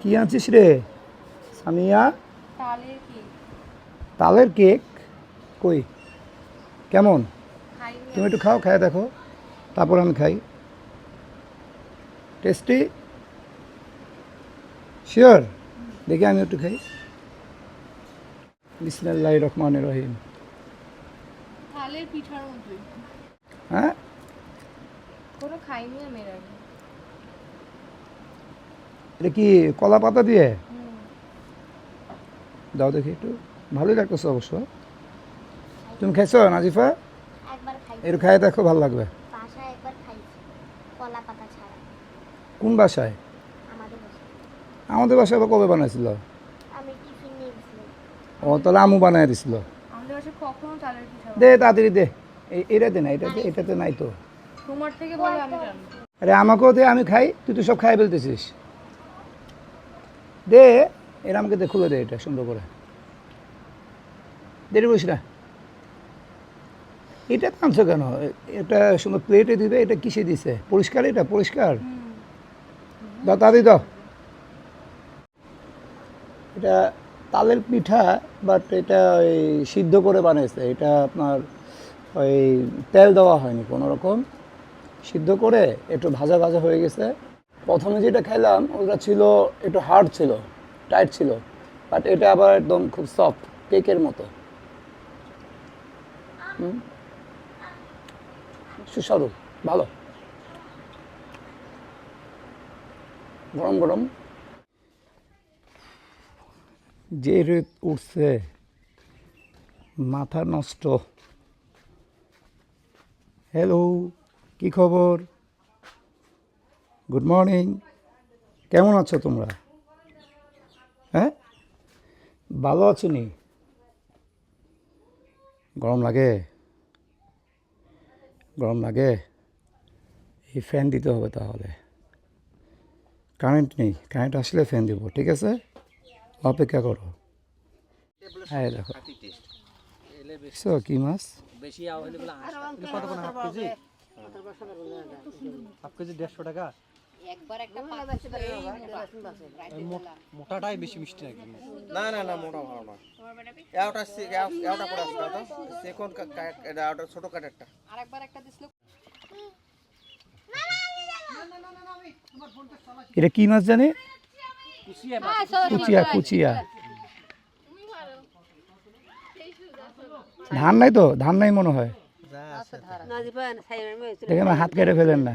কি আনছিস রে? সামিয়া তালের কেক। কই? কেমন? তুমি একটু খাও খায় দেখো। তারপর আমি খাই। টেস্টি? শিওর? দেখি আমি একটু খাই। বিসমিল্লাহ রহমান রহিম। হ্যাঁ? খাইনি আমি এটা কি কলা পাতা দিয়ে। দাও দেখি একটু। ভালোই লাগতেছে অবশ্য। তুমি খাইছো নাজিফা? একবার খাইছি। খাই দেখো ভালো লাগবে। বাসায় একবার খাইছি কলা পাতা ছাড়া। কোন বাসায়? আমাদের বাসায়। আবার কবে বানাইছিল? ও তাহলে আমু বানাই দিছিল। দে তাড়াতাড়ি দে। এই- এটাতে না এটাতে এটাতে নাই তো। তোমার থেকে বলে আমি জানব। আরে আমাকেও দে আমি খাই তুই তো সব খাই ফেলতেছিস। দে এর আমাকে দে খুলে দে এটা সুন্দর করে। দেরি বসি না। এটা টানছো কেন? এটা সুন্দর প্লেটে দিবে এটা কিসে দিছে? পরিষ্কার এটা? পরিষ্কার? দাও তাড়াতাড়ি দাও। এটা তালের পিঠা বাট এটা ওই সিদ্ধ করে বানিয়েছে। এটা আপনার ওই তেল দেওয়া হয়নি কোনো রকম। সিদ্ধ করে একটু ভাজা ভাজা হয়ে গেছে। প্রথমে যেটা খেলাম, ওটা ছিল একটু হার্ড ছিল টাইট ছিল বাট এটা আবার একদম খুব সফট কেকের মতো। সুস্বাদু, ভালো। গরম গরম। যে রেত উঠছে, মাথা নষ্ট। হ্যালো কি খবর? গুড মর্নিং কেমন আছো তোমরা? হ্যাঁ? ভালো আছো নি? গরম লাগে? গরম লাগে? এই ফ্যান দিতে হবে তাহলে। কারেন্ট নেই। কারেন্ট আসলে ফ্যান দিব, ঠিক আছে? অপেক্ষা করো। হ্যাঁ দেখো। কি মাছ? বেশি কত কেজি? হাফ কেজি দেড়শো টাকা। মোটাটাই বেশি মিষ্টি নাকি? না না না মোটা ভালো না। এটা এটা করে আসবে তো সেকন্ড এটা ওটা ছোট কাটেরটা। এটা কি মাছ জানে? কুচিয়া কুচিয়া ধান নাই তো? ধান নাই মনে হয়। দেখেন হাত কেটে ফেলেন না।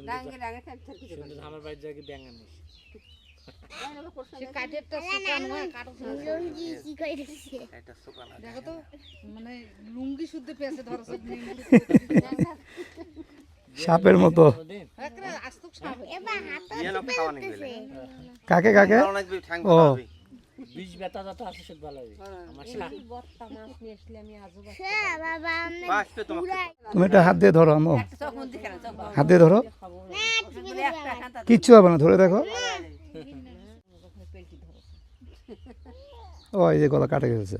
ডাঙ্গা ডাঙ্গা আমার বাড়ির জায়গায় ব্যাঙ হয় মানে সাপের মতো। গেলে কাকে কাকে? ও। বীজ ব্যথা যাতে ভালো হবে। আমার তোমাকে। তুমি একটা হাত দিয়ে ধরো আমো হাত দিয়ে ধরো। কিচ্ছু হবে না ধরে দেখো। ও এই যে গলা কাটে গেছে।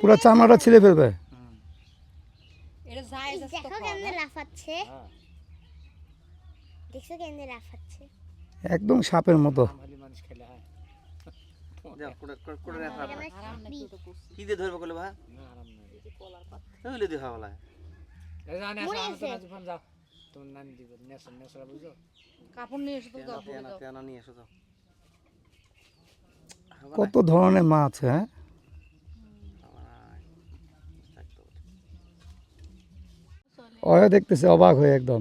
পুরো চামড়াটা ছিঁড়ে ফেলবে। এটা যায় দেখো কেমনে লাফাচ্ছে। হ্যাঁ। দেখছ কেমনে লাফাচ্ছে? একদম সাপের মতো। হয়। কি দিয়ে ধরবে ভাই হইলে কত ধরনের মাছ হ্যাঁ? অয় দেখতেছে অবাক হয়ে একদম।